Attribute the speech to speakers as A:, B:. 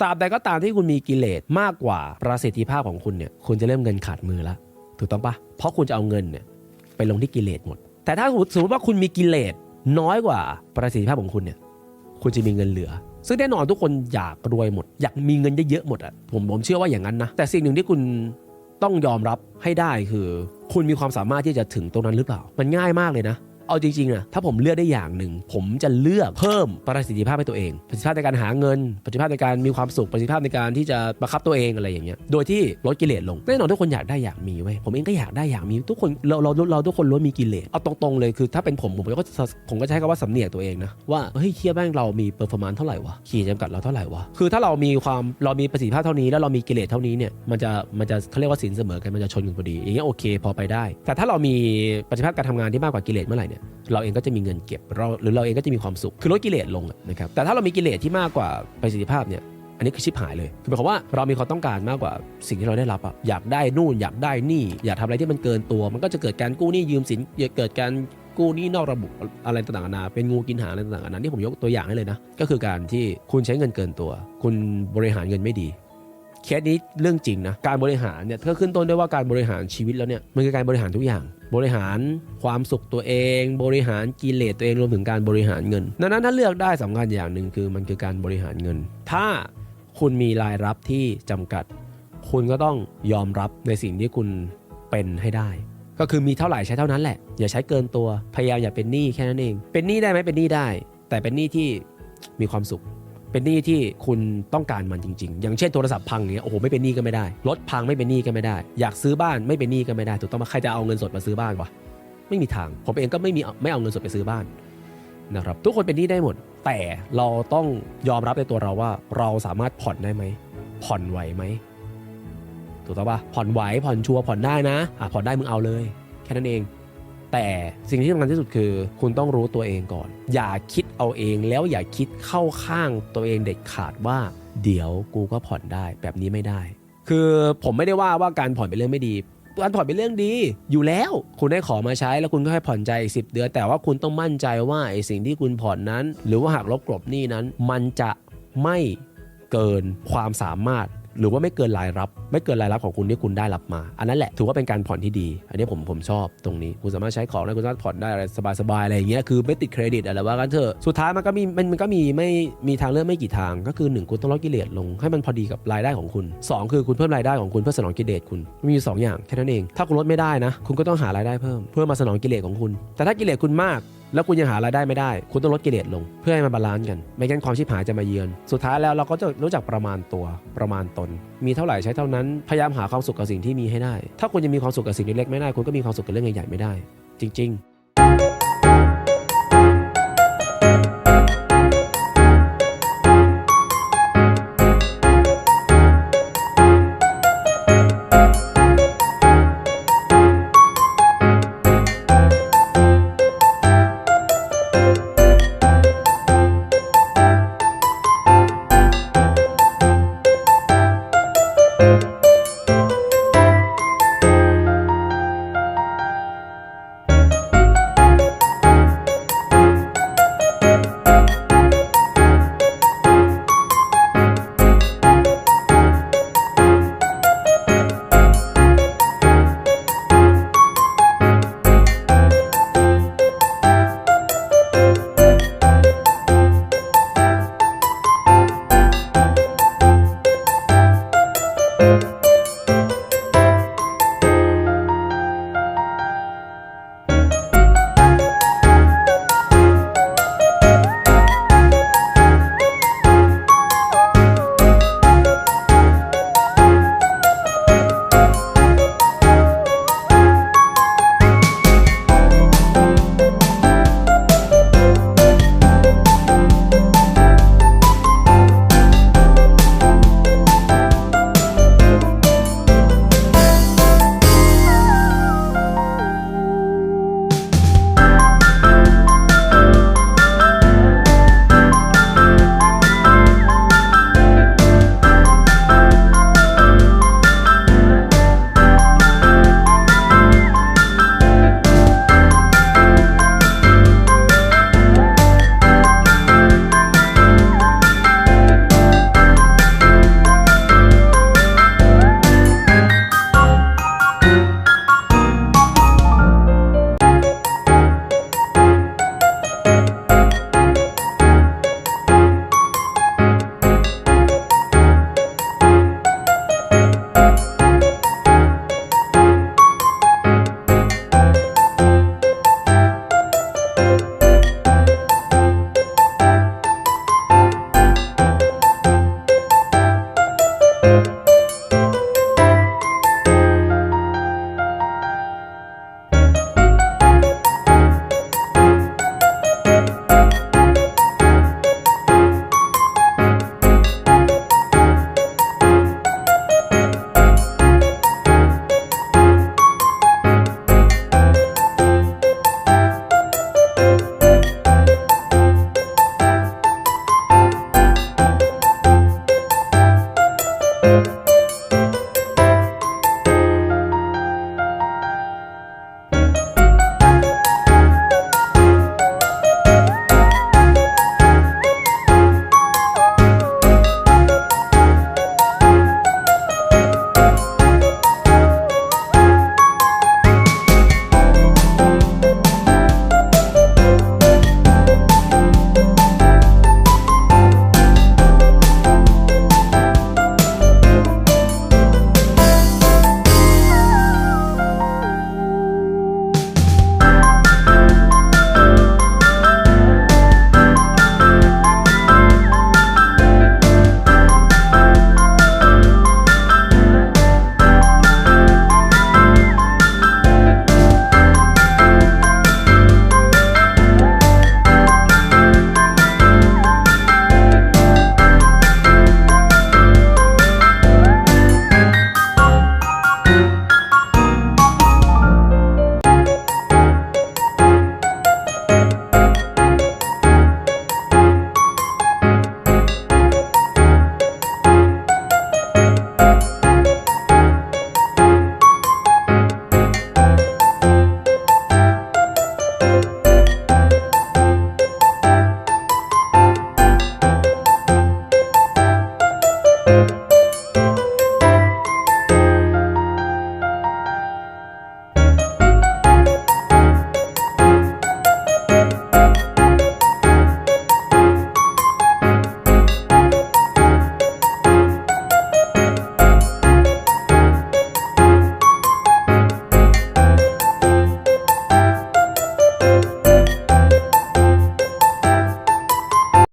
A: ตราบใดก็ตามที่คุณมีกิเลสมากกว่าประสิทธิภาพของคุณเนี่ยคุณจะเริ่มเงินขาดมือแล้วถูกต้องปะเพราะคุณจะเอาเงินเนี่ยไปลงที่กิเลสหมด แต่ถ้าสมมติว่าคุณมีกิเลสน้อยกว่าประสิทธิภาพของคุณเนี่ยคุณจะมีเงินเหลือ ซึ่งแน่นอนทุกคนอยากรวยหมด อยากมีเงินเยอะๆหมดอะผมผมเชื่อว่าอย่างนั้นนะแต่สิ่งหนึ่งที่คุณต้องยอมรับให้ได้คือ คุณมีความสามารถที่จะถึงตรงนั้นหรือเปล่า มันง่ายมากเลยนะ เอาจริงๆนะถ้าผมเลือกได้อย่างหนึ่ง ผมจะเลือกเพิ่มประสิทธิภาพให้ตัวเอง ประสิทธิภาพในการหาเงิน ประสิทธิภาพในการมีความสุข ประสิทธิภาพในการที่จะบังคับตัวเองอะไรอย่างเงี้ย โดยที่ลดกิเลสลง แน่นอนทุกคนอยากได้อยากมีเว้ผมเองก็อยากได้อยากมี ทุกคนเราเราเราทุกคนล้วนมีกิเลส เอาตรงๆเลยคือถ้าเป็นผมผมก็ผมก็ใช้คำว่าสำเนียกตัวเองนะว่าเฮ้ยเคียแม่งเรามีเปอร์ฟอร์มานซ์เท่าไหร่วะขีดจำกัดเราเท่าไหร่วะคือถ้าเรามีความเรามีประสิทธิภาพเท่านี้แล้วเรามีกิเลสเท่านี้เนี่ยมันจะมันจะเขาเรียกว่าสินเสมอกันมันจะชนกันพอดีอย่างเงี้ยโอเคพอไปได้ แต่ถ้าเรามีประสิทธิภาพการทำงานที่มากกว่ากิเลสเมื่อไหร่เนี่ยเราเองก็จะมีเงินเก็บเราหรือเราเองก็จะมีความสุขคือลดกิเลสลงนะครับแต่ถ้าเรามีกิเลสที่มากกว่าประสิทธิภาพเนี่ยอันนี้คือชิบหายเลย คือหมายความว่าเรามีความต้องการมากกว่าสิ่งที่เราได้รับอะอยากได้นู่นอยากได้นี่ อยากทำอะไรที่มันเกินตัว มันก็จะเกิดการกู้หนี้ยืมสินเกิดการกู้หนี้นอกระบบอะไรต่างๆนานาเป็นงูกินหางอะไรต่างๆนานาที่ผมยกตัวอย่างให้เลยนะ ก็คือการที่คุณใช้เงินเกินตัว คุณบริหารเงินไม่ดีเคสนี้เรื่องจริงนะ การบริหารเนี่ยก็ขึ้นต้นด้วยว่าการบริหารชีวิตแล้วเนี่ยมันคือการบริหารทุกอย่าง บริหารความสุขตัวเอง บริหารกิเลสตัวเองรวมถึงการบริหารเงินดังนั้นถ้าเลือกได้สำคัญอย่างหนึ่งคือมันคือการบริหารเงิน ถ้าคุณมีรายรับที่จำกัด คุณก็ต้องยอมรับในสิ่งที่คุณเป็นให้ได้ ก็คือมีเท่าไหร่ใช้เท่านั้นแหละ อย่าใช้เกินตัวพยายามอย่าเป็นหนี้แค่นั้นเอง เป็นหนี้ได้ไหมเป็นหนี้ได้ แต่เป็นหนี้ที่มีความสุข เป็นหนี้ที่คุณต้องการมันจริง ๆ อย่างเช่นโทรศัพท์พังเงี้ยโอ้โหไม่เป็นหนี้ก็ไม่ได้รถพังไม่เป็นหนี้ก็ไม่ได้ อยากซื้อบ้านไม่เป็นหนี้ก็ไม่ได้ถูกต้องไหมใครจะเอาเงินสดมาซื้อบ้านวะไม่มีทาง ผมเองก็ไม่มีไม่เอาเงินสดไปซื้อบ้านนะครับทุกคนเป็นหนี้ได้หมด แต่เราต้องยอมรับในตัวเราว่า เราสามารถผ่อนได้ไหมผ่อนไหวไหมถูกต้องปะผ่อนไหวผ่อนชัวร์ผ่อนได้นะอะผ่อนได้มึงเอาเลย แค่นั้นเอง แต่สิ่งที่สำคัญที่สุดคือ คุณต้องรู้ตัวเองก่อน อย่าคิดเอาเองแล้วอย่าคิดเข้าข้างตัวเองเด็ดขาดว่า เดี๋ยวกูก็ผ่อนได้แบบนี้ไม่ได้ คือผมไม่ได้ว่าว่าการผ่อนเป็นเรื่องไม่ดีการผ่อนเป็นเรื่องดีอยู่แล้ว คุณได้ขอมาใช้แล้วคุณก็ให้ผ่อนใจอีกสิเดือน แต่ว่าคุณต้องมั่นใจว่าไอ้สิ่งที่คุณผ่อนนั้น หรือว่าหักลบกลบหนี้นั้น มันจะไม่เกินความสามารถ หรือว่าไม่เกินรายรับ ไม่เกินรายรับของคุณที่คุณได้รับมา อันนั้นแหละถือว่าเป็นการผ่อนที่ดี อันนี้ผมผมชอบตรงนี้ คุณสามารถใช้ของได้คุณสามารถผ่อนได้อะไรสบายๆอะไรอย่างเงี้ยคือไม่ติดเครดิตอะไรว่ากันเถอะสุดท้ายมันก็มีมันมันก็มีไม่มีทางเลือกไม่กี่ทาง ก็คือหนึ่งคุณต้องลดกิเลสลงให้มันพอดีกับรายได้ของคุณสองคือคุณเพิ่มรายได้ของคุณเพื่อสนองกิเลสคุณมีอยู่สองอย่างแค่นั้นเอง ถ้าคุณลดไม่ได้นะ คุณก็ต้องหารายได้เพิ่ม เพื่อมาสนองกิเลสของคุณ แต่ถ้ากิเลสคุณมาก แล้วคุณยังหารายได้ไม่ได้ คุณต้องลดกิเลสลง เพื่อให้มันบาลานซ์กัน ไม่งั้นความชิบหายจะมาเยือน สุดท้ายแล้วเราก็จะรู้จักประมาณตัวประมาณตน มีเท่าไหร่ใช้เท่านั้น พยายามหาความสุขกับสิ่งที่มีให้ได้ ถ้าคุณยังมีความสุขกับสิ่งเล็กๆไม่ได้ คุณก็มีความสุขกับเรื่องใหญ่ๆไม่ได้ จริง ๆ